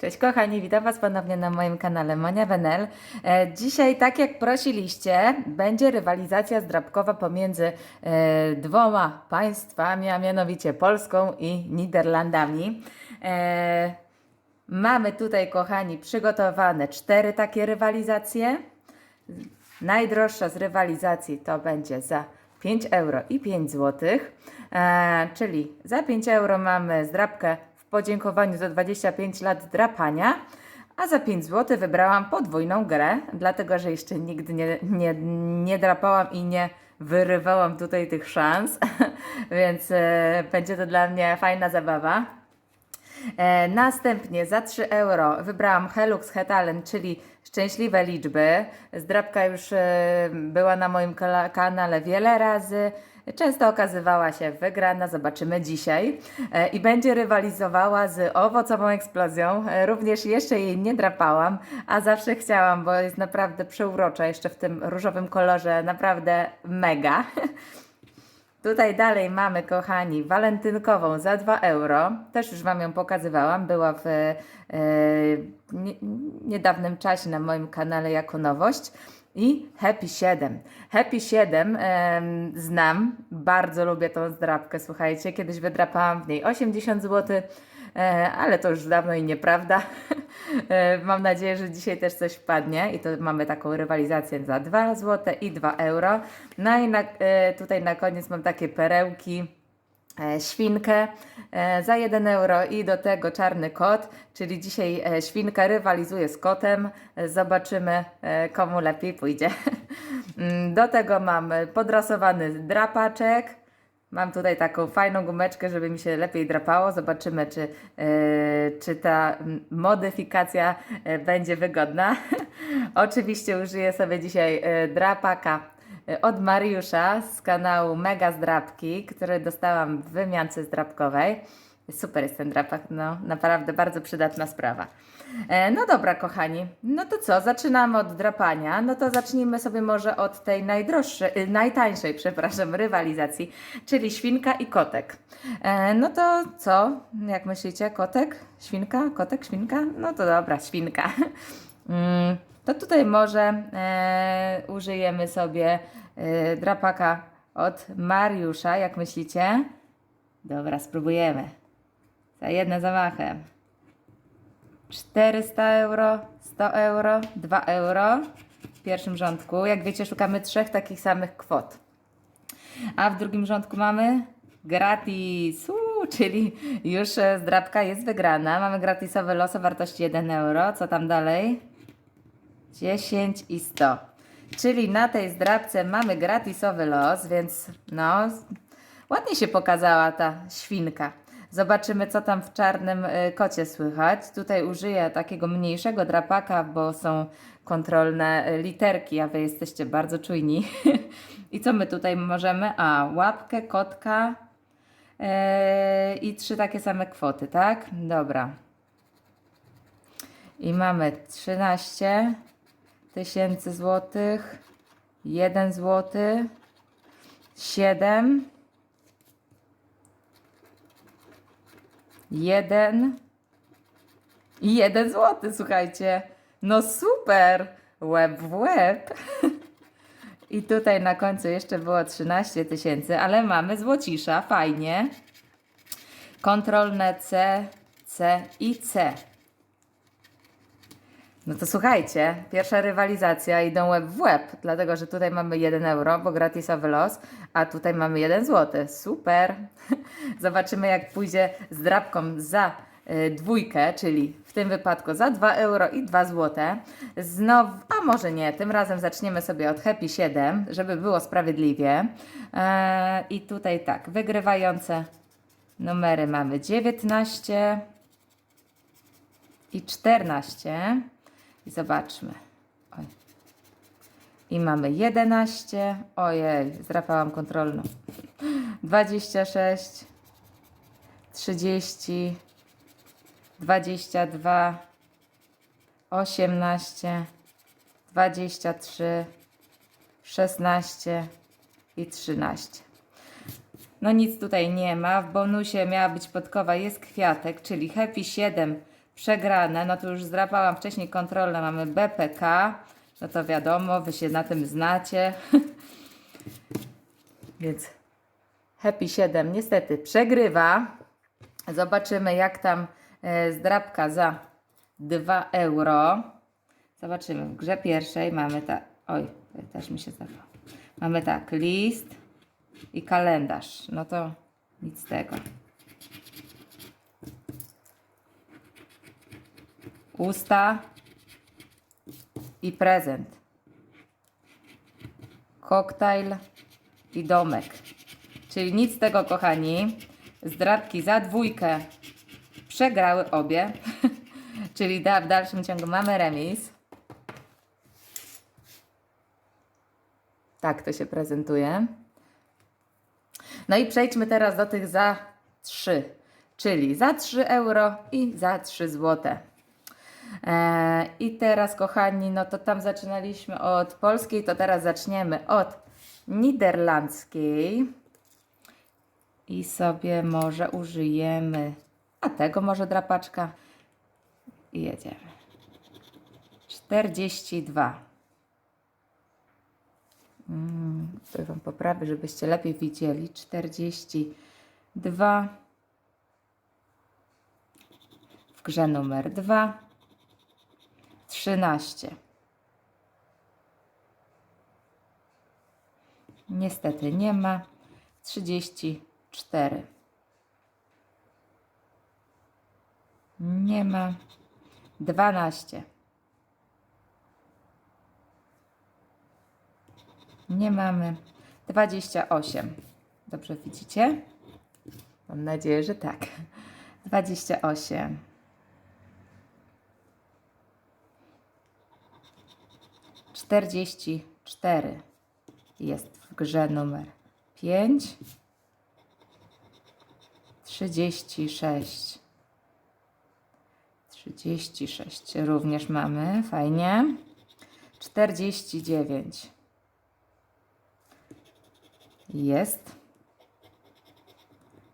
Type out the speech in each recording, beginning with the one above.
Cześć kochani, witam Was ponownie na moim kanale Monia Wenel. E, Dzisiaj, tak jak prosiliście, będzie rywalizacja zdrabkowa pomiędzy e, dwoma państwami, a mianowicie Polską i Niderlandami. E, Mamy tutaj, kochani, przygotowane cztery takie rywalizacje. Najdroższa z rywalizacji to będzie za 5 euro i 5 zł. Czyli za 5 euro mamy zdrabkę podziękowaniu za 25 lat drapania, a za 5 zł wybrałam podwójną grę, dlatego że jeszcze nigdy nie, nie, nie drapałam i nie wyrywałam tutaj tych szans, więc e, będzie to dla mnie fajna zabawa. E, następnie za 3 euro wybrałam Helux Hetalen, czyli szczęśliwe liczby. Zdrabka już e, była na moim kanale wiele razy. Często okazywała się wygrana, zobaczymy dzisiaj. E, I będzie rywalizowała z owocową eksplozją. E, również jeszcze jej nie drapałam, a zawsze chciałam, bo jest naprawdę przeurocza, jeszcze w tym różowym kolorze, naprawdę mega. Tutaj dalej mamy, kochani, walentynkową za 2 euro. Też już Wam ją pokazywałam. Była w e, nie, niedawnym czasie na moim kanale jako nowość. I Happy 7. Happy 7 em, znam, bardzo lubię tą zdrabkę, słuchajcie. Kiedyś wydrapałam w niej 80 zł, e, ale to już dawno i nieprawda. E, Mam nadzieję, że dzisiaj też coś wpadnie i to mamy taką rywalizację za 2 zł i 2 euro. No i na, e, tutaj na koniec mam takie perełki świnkę e, za 1 euro i do tego czarny kot, czyli dzisiaj e, świnka rywalizuje z kotem. E, Zobaczymy, e, komu lepiej pójdzie. Mm, Do tego mam e, podrasowany drapaczek. Mam tutaj taką fajną gumeczkę, żeby mi się lepiej drapało. Zobaczymy, czy, e, czy ta modyfikacja e, będzie wygodna. Oczywiście użyję sobie dzisiaj e, drapaka e, od Mariusza z kanału Mega Zdrabki, który dostałam w wymiance zdrabkowej. Super jest ten drapak, no naprawdę bardzo przydatna sprawa. E, no dobra, kochani, no to co, zaczynamy od drapania. No to zacznijmy sobie może od tej najdroższej, y, najtańszej, przepraszam, rywalizacji, czyli świnka i kotek. E, no to co, jak myślicie, kotek, świnka, kotek, świnka? No to dobra, świnka. Mm, to tutaj może e, użyjemy sobie drapaka od Mariusza, jak myślicie? Dobra, spróbujemy. Za jednym zamachem. 400 euro, 100 euro, 2 euro w pierwszym rządku. Jak wiecie, szukamy trzech takich samych kwot. A w drugim rządku mamy gratis, Uuu, czyli już e, zdrabka jest wygrana. Mamy gratisowy los o wartości 1 euro. Co tam dalej? 10 i 100. Czyli na tej zdrabce mamy gratisowy los, więc no, ładnie się pokazała ta świnka. Zobaczymy, co tam w czarnym y, kocie słychać. Tutaj użyję takiego mniejszego drapaka, bo są kontrolne y, literki, a wy jesteście bardzo czujni. I co my tutaj możemy? A, łapkę, kotka yy, i trzy takie same kwoty, tak? Dobra. I mamy 13 tysięcy złotych, 1 złoty, 7, 1 i 1 złoty, słuchajcie. No super! Łeb w łeb. I tutaj na końcu jeszcze było 13 tysięcy, ale mamy złocisza, fajnie. Kontrolne C, C i C. No to słuchajcie, pierwsza rywalizacja idą łeb w łeb, dlatego że tutaj mamy 1 euro, bo gratisowy los, a tutaj mamy 1 zł. Super! Zobaczymy jak pójdzie z drapką za y, dwójkę, czyli w tym wypadku za 2 euro i 2 zł. Znowu, a może nie, tym razem zaczniemy sobie od Happy 7, żeby było sprawiedliwie. E, I tutaj tak, wygrywające numery mamy 19 i 14. I zobaczmy. Oj. I mamy 11. Ojej, zdrapałam kontrolną. 26, 30, 22, 18, 23, 16 i 13. No nic tutaj nie ma. W bonusie miała być podkowa, jest kwiatek, czyli Happy 7 przegrane. No to już zdrapałam wcześniej kontrolne. Mamy BPK. No to wiadomo, wy się na tym znacie. Więc Happy 7 niestety przegrywa. Zobaczymy, jak tam e, zdrapka za 2 euro. Zobaczymy. W grze pierwszej mamy tak. Oj, też mi się zdawało. Mamy tak, list i kalendarz. No to nic z tego. Usta i prezent. Koktajl i domek. Czyli nic z tego, kochani. Zdrabki za dwójkę przegrały obie. Czyli da, w dalszym ciągu mamy remis. Tak to się prezentuje. No i przejdźmy teraz do tych za 3, czyli za 3 euro i za 3 złote. E, I teraz, kochani, no to tam zaczynaliśmy od polskiej, to teraz zaczniemy od niderlandzkiej. I sobie może użyjemy, a tego może drapaczka. I jedziemy. 42. Mm, to Wam poprawię, żebyście lepiej widzieli. 42. W grze numer 2. 13. Niestety nie ma. 34. Nie ma. 12. Nie mamy. 28. Dobrze widzicie? Mam nadzieję, że tak. 28. Czterdzieści cztery jest w grze numer pięć. Trzydzieści sześć. Trzydzieści sześć również mamy, fajnie. Czterdzieści dziewięć. Jest.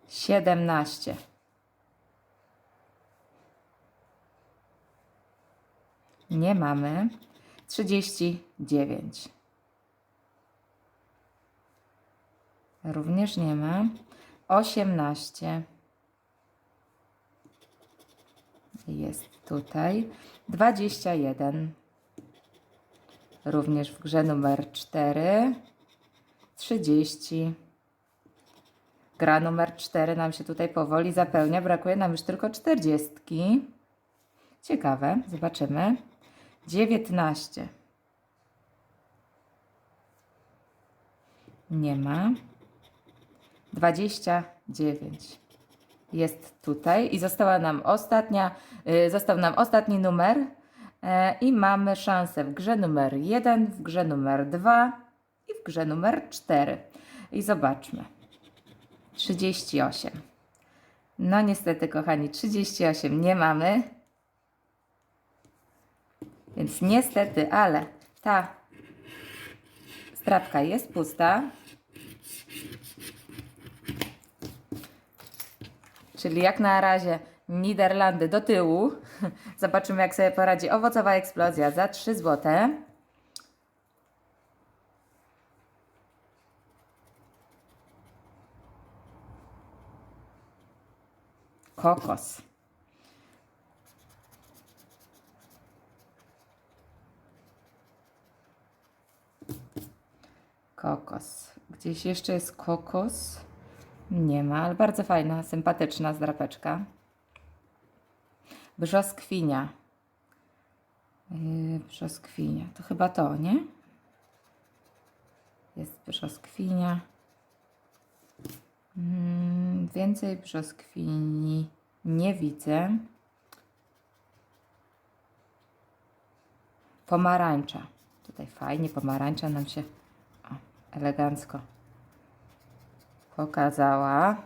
Siedemnaście. Nie mamy. Trzydzieści dziewięć. Również nie ma. Osiemnaście. Jest tutaj. Dwadzieścia jeden. Również w grze numer cztery. 30. Gra numer 4 nam się tutaj powoli zapełnia. Brakuje nam już tylko 40. Ciekawe, zobaczymy. 19. Nie ma. 29. Jest tutaj i została nam ostatnia, y, został nam ostatni numer e, i mamy szansę w grze numer 1, w grze numer 2 i w grze numer 4. I zobaczmy. 38. No niestety, kochani, 38 nie mamy. Więc niestety, ale ta strapka jest pusta. Czyli jak na razie Niderlandy do tyłu. Zobaczymy, jak sobie poradzi owocowa eksplozja za 3 złote. Kokos. Kokos. Gdzieś jeszcze jest kokos. Nie ma, ale bardzo fajna, sympatyczna zdrapeczka. Brzoskwinia. Yy, brzoskwinia. To chyba to, nie? Jest brzoskwinia. Mm, więcej brzoskwini nie widzę. Pomarańcza. Tutaj fajnie pomarańcza nam się elegancko pokazała.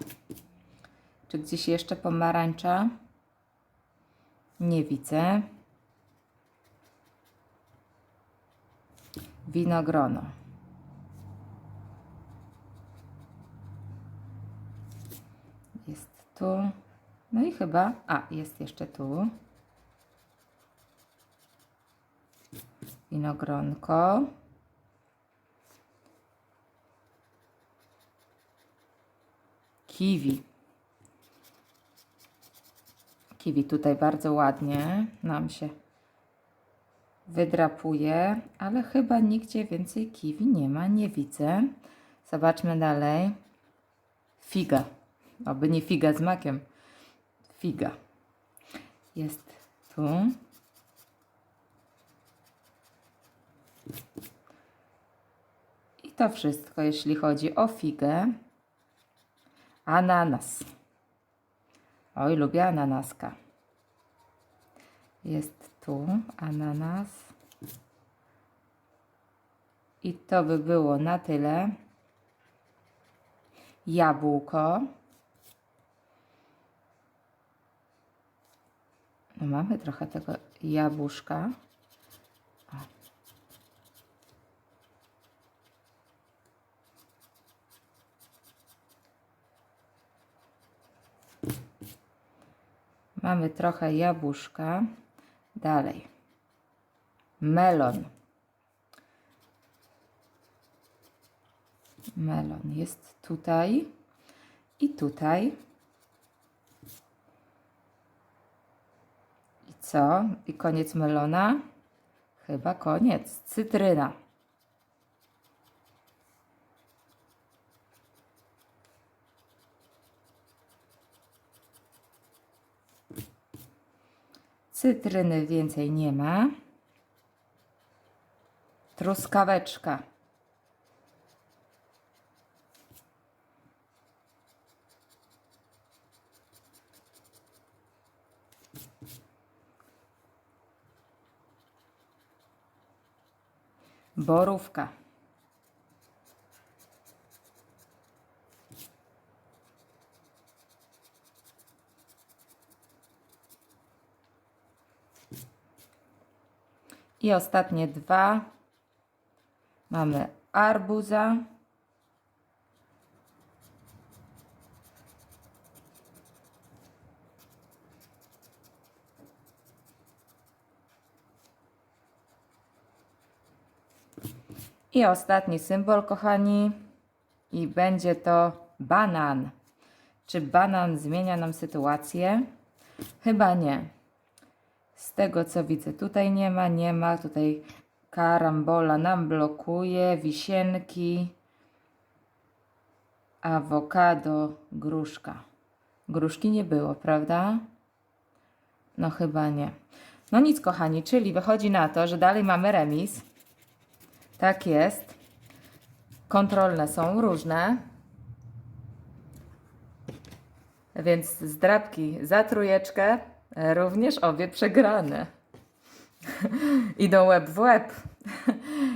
Czy gdzieś jeszcze pomarańcza? Nie widzę. Winogrono. Jest tu. No i chyba, a jest jeszcze tu. Winogronko. Kiwi. Kiwi tutaj bardzo ładnie nam się wydrapuje, ale chyba nigdzie więcej kiwi nie ma, nie widzę. Zobaczmy dalej. Figa. Oby nie figa z makiem. Figa. Jest tu. I to wszystko, jeśli chodzi o figę. Ananas. Oj, lubię ananaska. Jest tu ananas. I to by było na tyle. Jabłko. No mamy trochę tego jabłuszka. Mamy trochę jabłuszka. Dalej. Melon. Melon jest tutaj i tutaj. I co? I koniec melona? Chyba koniec. Cytryna. Cytryny więcej nie ma. Truskaweczka. Borówka. I ostatnie dwa. Mamy arbuza. I ostatni symbol, kochani, i będzie to banan. Czy banan zmienia nam sytuację? Chyba nie. Z tego co widzę, tutaj nie ma, nie ma. Tutaj karambola nam blokuje, wisienki, awokado, gruszka. Gruszki nie było, prawda? No chyba nie. No nic, kochani, czyli wychodzi na to, że dalej mamy remis. Tak jest. Kontrolne są różne. Więc zdrabki za trójeczkę, również obie przegrane. Idą łeb w łeb.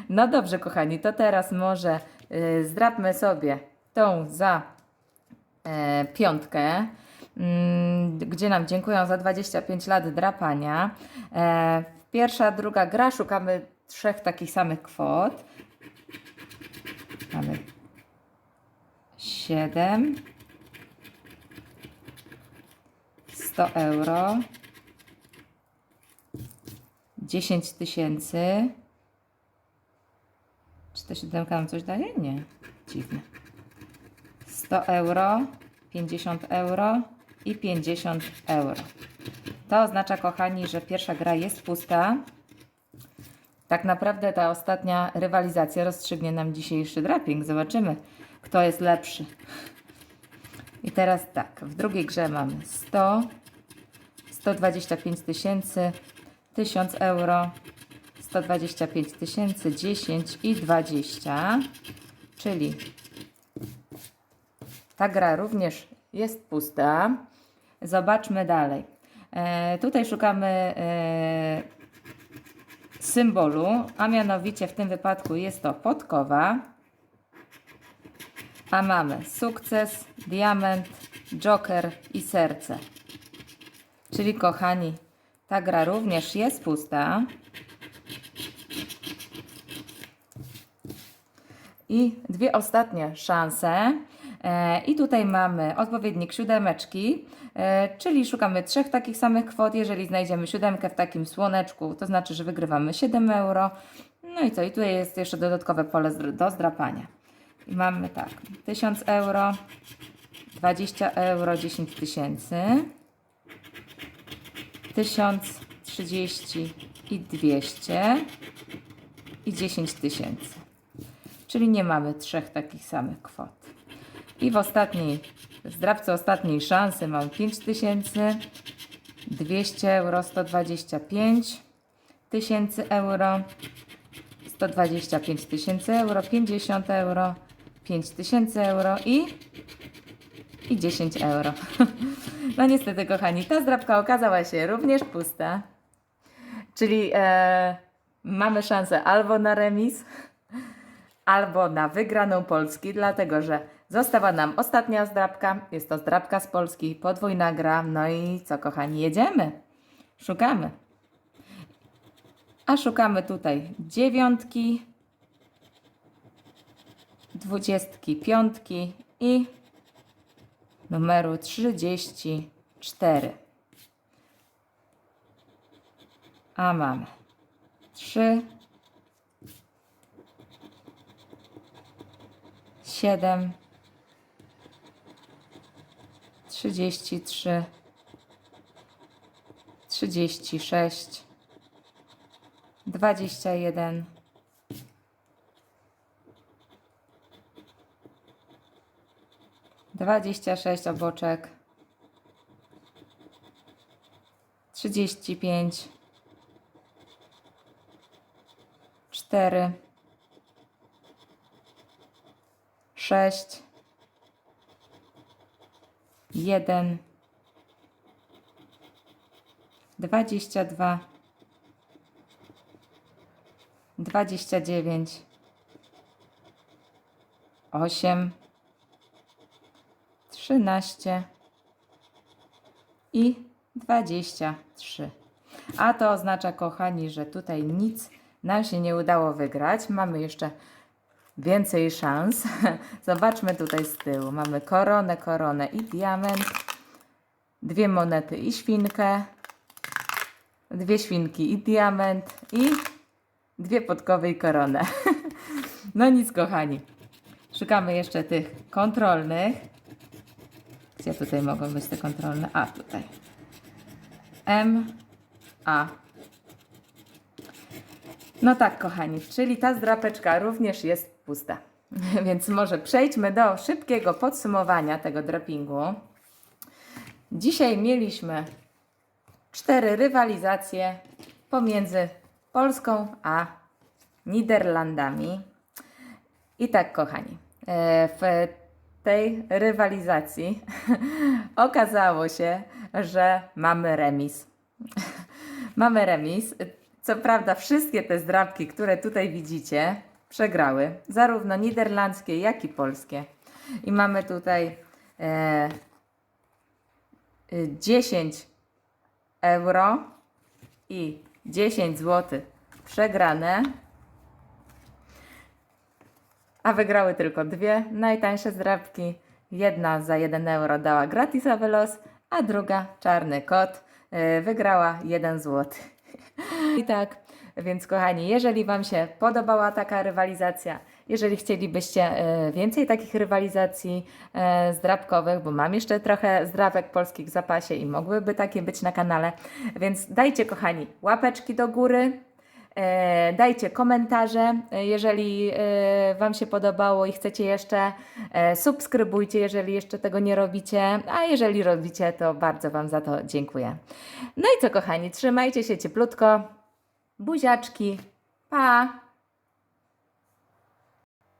No dobrze, kochani, to teraz może y, zdrabmy sobie tą za e, piątkę, mm, gdzie nam dziękują za 25 lat drapania. E, pierwsza, druga gra, szukamy trzech takich samych kwot. Mamy 7, 100 euro, 10 tysięcy. Czy ta siódemka nam coś daje? Nie. Dziwne. 100 euro, 50 euro i 50 euro. To oznacza, kochani, że pierwsza gra jest pusta. Tak naprawdę ta ostatnia rywalizacja rozstrzygnie nam dzisiejszy draping. Zobaczymy, kto jest lepszy. I teraz tak, w drugiej grze mamy 100, 125 tysięcy, 1000 euro, 125 tysięcy, 10 i 20. Czyli ta gra również jest pusta. Zobaczmy dalej. E, tutaj szukamy e, symbolu, a mianowicie w tym wypadku jest to podkowa. A mamy sukces, diament, joker i serce. Czyli kochani, ta gra również jest pusta. I dwie ostatnie szanse. E, I tutaj mamy odpowiednik siódemeczki. E, czyli szukamy trzech takich samych kwot. Jeżeli znajdziemy siódemkę w takim słoneczku, to znaczy, że wygrywamy 7 euro. No i co? I tutaj jest jeszcze dodatkowe pole do zdrapania. I mamy tak, 1000 euro, 20 euro, 10 tysięcy, 1000, 30 i 200 i 10 tysięcy. Czyli nie mamy trzech takich samych kwot. I w ostatniej, w zdrabce ostatniej szansy mam 5 tysięcy, 200 euro, 125 tysięcy euro, 125 tysięcy euro, 50 euro, 5 tysięcy euro i, i 10 euro. No niestety, kochani, ta zdrabka okazała się również pusta. Czyli e, mamy szansę albo na remis, albo na wygraną Polski, dlatego że została nam ostatnia zdrabka. Jest to zdrabka z Polski, podwójna gra. No i co, kochani, jedziemy. Szukamy. A szukamy tutaj dziewiątki, dwudziestki, piątki i numeru 34. A mamy 3, 7, 33, 36, 21, 26 oboczek, 35, 4, 6, 1, 22, 29, 8, 13 i 23. A to oznacza, kochani, że tutaj nic nam się nie udało wygrać. Mamy jeszcze więcej szans. Zobaczmy tutaj z tyłu. Mamy koronę, koronę i diament. Dwie monety i świnkę. Dwie świnki i diament. I dwie podkowy i koronę. No nic, kochani. Szukamy jeszcze tych kontrolnych. Gdzie tutaj mogą być te kontrolne? A, tutaj. M, A. No tak, kochani, czyli ta zdrapeczka również jest pusta. Więc może przejdźmy do szybkiego podsumowania tego drapingu. Dzisiaj mieliśmy cztery rywalizacje pomiędzy Polską a Niderlandami. I tak, kochani, e, w tej rywalizacji okazało się, że mamy remis. mamy remis. Co prawda, wszystkie te zdrabki, które tutaj widzicie, przegrały, zarówno niderlandzkie, jak i polskie. I mamy tutaj e, y, 10 euro i 10 zł przegrane a wygrały tylko dwie najtańsze zdrabki. Jedna za 1 euro dała gratisowy los, a druga, czarny kot, yy, wygrała 1 zł. I tak, więc kochani, jeżeli Wam się podobała taka rywalizacja, jeżeli chcielibyście yy, więcej takich rywalizacji yy, zdrabkowych, bo mam jeszcze trochę zdrabek polskich w zapasie i mogłyby takie być na kanale, więc dajcie kochani łapeczki do góry, E, Dajcie komentarze, e, jeżeli e, Wam się podobało i chcecie jeszcze. E, Subskrybujcie, jeżeli jeszcze tego nie robicie. A jeżeli robicie, to bardzo Wam za to dziękuję. No i co, kochani, trzymajcie się cieplutko. Buziaczki. Pa!